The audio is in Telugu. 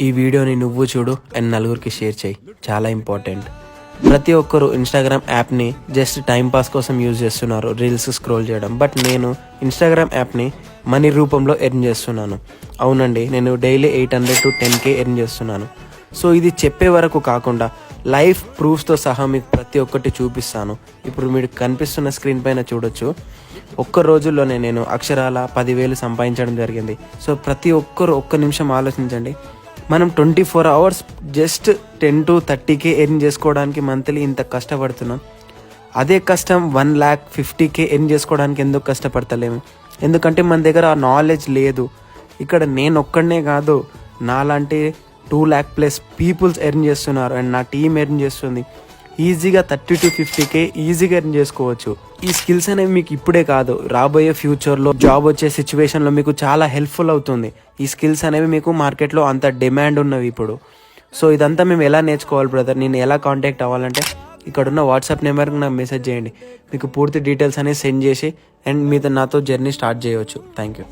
ఈ వీడియోని నువ్వు చూడు అండ్ నలుగురికి షేర్ చేయి. చాలా ఇంపార్టెంట్. ప్రతి ఒక్కరు ఇన్స్టాగ్రామ్ యాప్ని జస్ట్ టైంపాస్ కోసం యూజ్ చేస్తున్నారు. రీల్స్ స్క్రోల్ చేయడం. బట్ నేను ఇన్స్టాగ్రామ్ యాప్ని మనీ రూపంలో ఎర్న్ చేస్తున్నాను. అవునండి నేను daily eight hundred to ten K earn చేస్తున్నాను. సో ఇది చెప్పే వరకు కాకుండా లైఫ్ ప్రూఫ్స్తో సహా మీకు ప్రతి ఒక్కటి చూపిస్తాను. ఇప్పుడు మీరు కనిపిస్తున్న స్క్రీన్ పైన చూడొచ్చు. ఒక్క రోజుల్లోనే నేను అక్షరాల పదివేలు సంపాదించడం జరిగింది. సో ప్రతి ఒక్కరు ఒక్క నిమిషం ఆలోచించండి. మనం twenty four hours just ten to thirty K earn చేసుకోవడానికి మంత్లీ ఇంత కష్టపడుతున్నాం. అదే కష్టం వన్ ల్యాక్ ఫిఫ్టీకే ఎర్న్ చేసుకోవడానికి ఎందుకు కష్టపడతలేము? ఎందుకంటే మన దగ్గర ఆ నాలెడ్జ్ లేదు. ఇక్కడ నేను ఒక్కడనే కాదు నాలాంటి two lakh plus peoples earn చేస్తున్నారు. అండ్ నా టీం ఎర్న్ చేస్తుంది. ఈజీగా థర్టీ టు ఫిఫ్టీకే ఈజీగా ఎర్న్ చేసుకోవచ్చు. ఈ స్కిల్స్ అనేవి మీకు ఇప్పుడే కాదు రాబోయే ఫ్యూచర్లో జాబ్ వచ్చే సిచ్యువేషన్లో మీకు చాలా హెల్ప్ఫుల్ అవుతుంది. ఈ స్కిల్స్ అనేవి మీకు మార్కెట్లో అంత డిమాండ్ ఉన్నవి ఇప్పుడు. సో ఇదంతా మేము ఎలా నేర్చుకోవాలి బ్రదర్ నేను ఎలా కాంటాక్ట్ అవ్వాలంటే ఇక్కడ ఉన్న వాట్సాప్ నెంబర్కి నాకు మెసేజ్ చేయండి. మీకు పూర్తి డీటెయిల్స్ అనేవి సెండ్ చేసి అండ్ మీతో నాతో జర్నీ స్టార్ట్ చేయవచ్చు థ్యాంక్ యూ